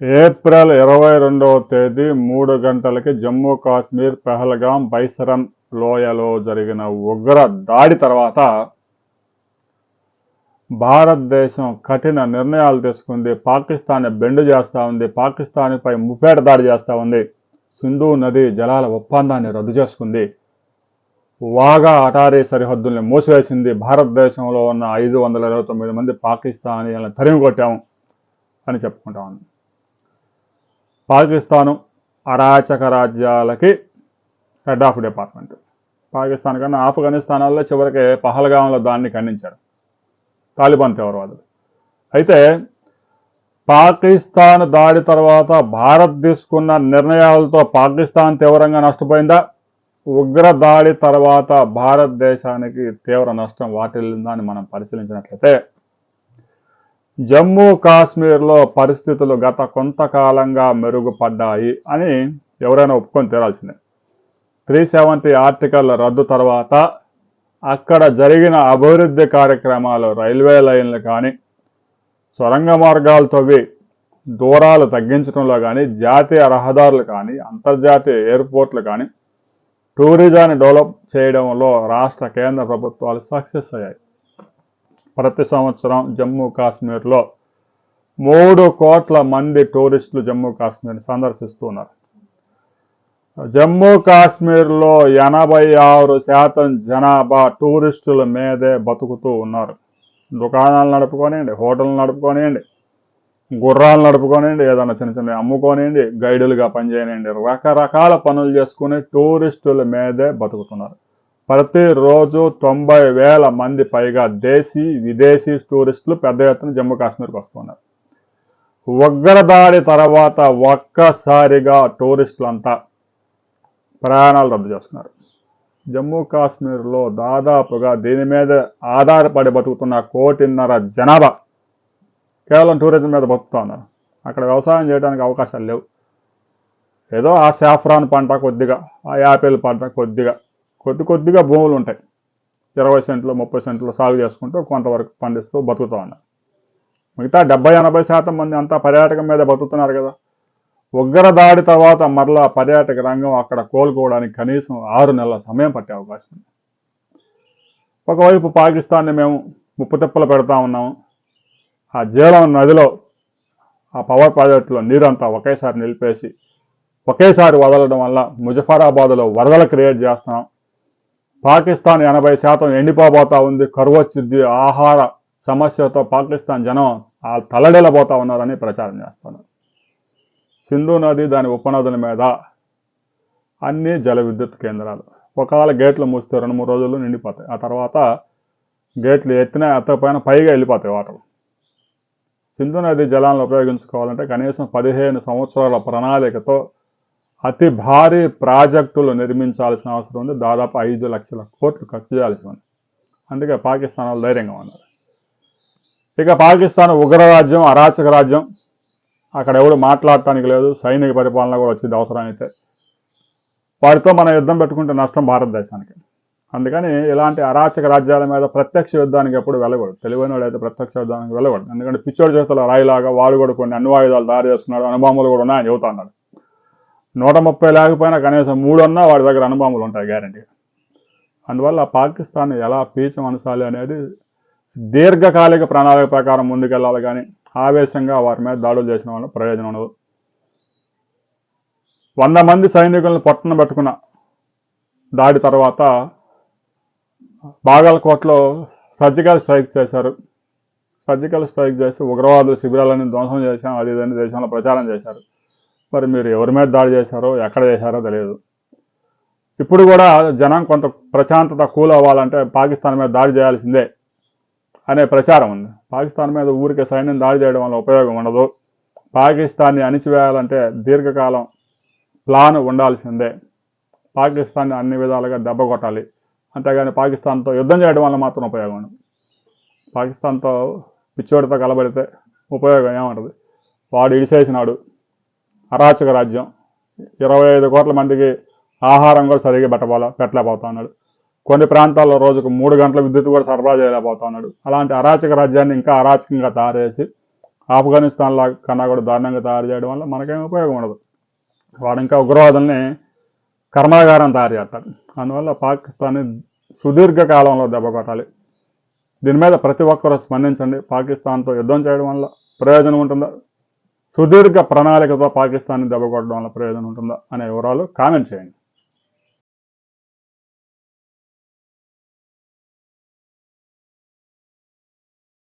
April ఇరవై రెండవ తేదీ మూడు గంటలకి జమ్మూ కాశ్మీర్ పెహల్గాం బైసరం లోయలో జరిగిన ఉగ్ర దాడి తర్వాత భారతదేశం కఠిన నిర్ణయాలు తీసుకుంది. పాకిస్తాన్ బెండు చేస్తూ ఉంది. పాకిస్తాన్పై ముప్పేట దాడి చేస్తూ ఉంది. సింధు నది జలాల ఒప్పందాన్ని రద్దు చేసుకుంది. వాగా అటారీ సరిహద్దుల్ని మూసివేసింది. భారతదేశంలో ఉన్న ఐదు వందల ఇరవై తొమ్మిది మంది పాకిస్తానీలను తరిమి కొట్టాము అని చెప్పుకుంటా ఉన్నాం. పాకిస్తాను అరాచక రాజ్యాలకి హెడ్ ఆఫ్ డిపార్ట్మెంట్. పాకిస్తాన్ కన్నా ఆఫ్ఘనిస్తానాల్లో చివరికి పహల్గాంలో దాన్ని ఖండించారు తాలిబాన్ తీవ్రవాదులు. అయితే పాకిస్తాన్ దాడి తర్వాత భారత్ తీసుకున్న నిర్ణయాలతో పాకిస్తాన్ తీవ్రంగా నష్టపోయిందా? ఉగ్ర దాడి తర్వాత భారతదేశానికి తీవ్ర నష్టం వాటిల్లిందా అని మనం పరిశీలించినట్లయితే జమ్మూ కాశ్మీర్లో పరిస్థితులు గత కొంతకాలంగా మెరుగుపడ్డాయి అని ఎవరైనా ఒప్పుకొని తీరాల్సిందే త్రీ సెవెంటీ ఆర్టికల్ రద్దు తర్వాత అక్కడ జరిగిన అభివృద్ధి కార్యక్రమాలు రైల్వే లైన్లు కానీ సొరంగ మార్గాలు తవ్వి దూరాలు తగ్గించడంలో కానీ జాతీయ రహదారులు కానీ అంతర్జాతీయ ఎయిర్పోర్ట్లు కానీ టూరిజాన్ని డెవలప్ చేయడంలో రాష్ట్ర కేంద్ర ప్రభుత్వాలు సక్సెస్ అయ్యాయి. ప్రతి సంవత్సరం జమ్మూ కాశ్మీర్లో మూడు కోట్ల మంది టూరిస్టులు జమ్మూ కాశ్మీర్ని సందర్శిస్తున్నారు. జమ్మూ కాశ్మీర్లో ఎనభై ఆరు శాతం జనాభా టూరిస్టుల మీదే బతుకుతూ ఉన్నారు. దుకాణాలు నడుపుకొనియండి హోటల్ నడుపుకొనియండి గుర్రాలు నడుపుకొనియండి ఏదైనా చిన్న చిన్న అమ్ముకొనియండి గైడులుగా పనిచేయనియండి రకరకాల పనులు చేసుకుని టూరిస్టుల మీదే బతుకుతున్నారు. ప్రతిరోజు తొంభై వేల మంది పైగా దేశీ విదేశీ టూరిస్టులు పెద్ద ఎత్తున జమ్మూ కాశ్మీర్కి వస్తున్నారు. ఉగ్రదాడి తర్వాత ఒక్కసారిగా టూరిస్టులంతా ప్రయాణాలు రద్దు చేస్తున్నారు. జమ్మూ కాశ్మీర్లో దాదాపుగా దీని మీద ఆధారపడి బతుకుతున్న కోటిన్నర జనాభా కేవలం టూరిజం మీద బతుకుతూ ఉన్నారు. అక్కడ వ్యవసాయం చేయడానికి అవకాశాలు లేవు. ఏదో ఆ సాఫ్రాన్ పంట కొద్దిగా ఆ యాపిల్ పంట కొద్దిగా కొద్ది కొద్దిగా భూములు ఉంటాయి. ఇరవై సెంట్లు ముప్పై సెంట్లు సాగు చేసుకుంటూ కొంతవరకు పండిస్తూ బతుకుతూ ఉన్నారు. మిగతా డెబ్బై ఎనభై శాతం మంది అంతా పర్యాటకం మీద బతుకుతున్నారు కదా. ఉగ్ర దాడి తర్వాత మరలా పర్యాటక రంగం అక్కడ కోలుకోవడానికి కనీసం ఆరు నెలల సమయం పట్టే అవకాశం ఉంది. ఒకవైపు పాకిస్తాన్ని మేము ముప్పు తిప్పలు పెడతా ఉన్నాము ఆ జీలం నదిలో ఆ పవర్ ప్రాజెక్టులో నీరంతా ఒకేసారి నిలిపేసి ఒకేసారి వదలడం వల్ల ముజఫరాబాద్లో వరదలు క్రియేట్ చేస్తున్నాం. పాకిస్తాన్ ఎనభై శాతం ఎండిపోబోతా ఉంది. కరువు వచ్చింది ఆహార సమస్యతో పాకిస్తాన్ జనం ఆ తలడెలబోతా ఉన్నారని ప్రచారం చేస్తున్నారు. సింధు నది దాని ఉపనదుల మీద అన్ని జల విద్యుత్ కేంద్రాలు. ఒకవేళ గేట్లు మూస్తే రెండు మూడు రోజులు నిండిపోతాయి. ఆ తర్వాత గేట్లు ఎత్తినా ఎత్తకపోయినా పైగా వెళ్ళిపోతాయి వాటర్. సింధు నది జలాలను ఉపయోగించుకోవాలంటే కనీసం పదిహేను సంవత్సరాల ప్రణాళికతో అతి భారీ ప్రాజెక్టులు నిర్మించాల్సిన అవసరం ఉంది. దాదాపు ఐదు లక్షల కోట్లు ఖర్చు చేయాల్సి ఉంది. అందుకే పాకిస్తాన్ వాళ్ళు ధైర్యంగా ఉన్నారు. ఇక పాకిస్తాన్ ఉగ్రరాజ్యం అరాచక రాజ్యం అక్కడ ఎవడు మాట్లాడటానికి లేదు. సైనిక పరిపాలన కూడా వచ్చింది అవసరం అయితే వాటితో మనం యుద్ధం పెట్టుకుంటే నష్టం భారతదేశానికి. అందుకని ఇలాంటి అరాచక రాజ్యాల మీద ప్రత్యక్ష యుద్ధానికి ఎప్పుడు వెళ్ళకూడదు. తెలివైన వాడైతే అయితే ప్రత్యక్ష యుద్ధానికి వెళ్ళకూడదు. ఎందుకంటే పిచ్చోడి చేతుల రాయిలాగా వాడు కూడా కొన్ని అణ్వాయుధాలు దారి చేస్తున్నాడు అనుభవములు కూడా ఉన్నాయని చెబుతా అన్నాడు నూట ముప్పై లేకపోయినా కనీసం మూడు అన్నా వాడి దగ్గర అనుభవములు ఉంటాయి గ్యారంటీ అందువల్ల పాకిస్తాన్ ఎలా పీచం అనసాలి అనేది దీర్ఘకాలిక ప్రణాళిక ప్రకారం ముందుకెళ్ళాలి కానీ ఆవేశంగా వారి మీద దాడులు చేసిన వల్ల ప్రయోజనం ఉండదు. వంద మంది సైనికులను పొట్టన పెట్టుకున్న దాడి తర్వాత బాగల్కోట్లో సర్జికల్ స్ట్రైక్ చేశారు. సర్జికల్ స్ట్రైక్ చేసి ఉగ్రవాదులు శిబిరాలను ధ్వంసం చేశాం అది ఇదని దేశంలో ప్రచారం చేశారు. మరి మీరు ఎవరి మీద దాడి చేశారో ఎక్కడ చేశారో తెలియదు. ఇప్పుడు కూడా జనం కొంత ప్రశాంతత కూల్ అవ్వాలంటే పాకిస్తాన్ మీద దాడి చేయాల్సిందే అనే ప్రచారం ఉంది. పాకిస్తాన్ మీద ఊరికే సైన్యం దాడి చేయడం వల్ల ఉపయోగం ఉండదు. పాకిస్తాన్ని అణిచివేయాలంటే దీర్ఘకాలం ప్లాన్ ఉండాల్సిందే. పాకిస్తాన్ని అన్ని విధాలుగా దెబ్బ కొట్టాలి. అంతేగాని పాకిస్తాన్తో యుద్ధం చేయడం వల్ల మాత్రం ఉపయోగం ఉండదు. పాకిస్తాన్తో పిచ్చోడితో కలబడితే ఉపయోగం ఏముంటుంది వాడు ఇడిసేసినాడు. అరాచక రాజ్యం. ఇరవై ఐదు కోట్ల మందికి ఆహారం కూడా సరిగ్గా పెట్టబోలా పెట్టలేకపోతా ఉన్నాడు. కొన్ని ప్రాంతాల్లో రోజుకు మూడు గంటల విద్యుత్ కూడా సరఫరా చేయలేకపోతా ఉన్నాడు. అలాంటి అరాచక రాజ్యాన్ని ఇంకా అరాచకంగా తయారు చేసి ఆఫ్ఘనిస్తాన్లా కన్నా కూడా దారుణంగా తయారు చేయడం వల్ల మనకేం ఉపయోగం ఉండదు. వాడు ఇంకా ఉగ్రవాదుల్ని కర్మాగారం తయారు చేస్తాడు. అందువల్ల పాకిస్తాన్ని సుదీర్ఘ కాలంలో దెబ్బ కొట్టాలి. దీని మీద ప్రతి ఒక్కరూ స్పందించండి. పాకిస్తాన్తో యుద్ధం చేయడం వల్ల ప్రయోజనం ఉంటుందా? సుదీర్ఘ ప్రణాళికతో పాకిస్తాన్ని దెబ్బ కొట్టడం వల్ల ప్రయోజనం ఉంటుందా అనే వివరాలు కామెంట్ చేయండి.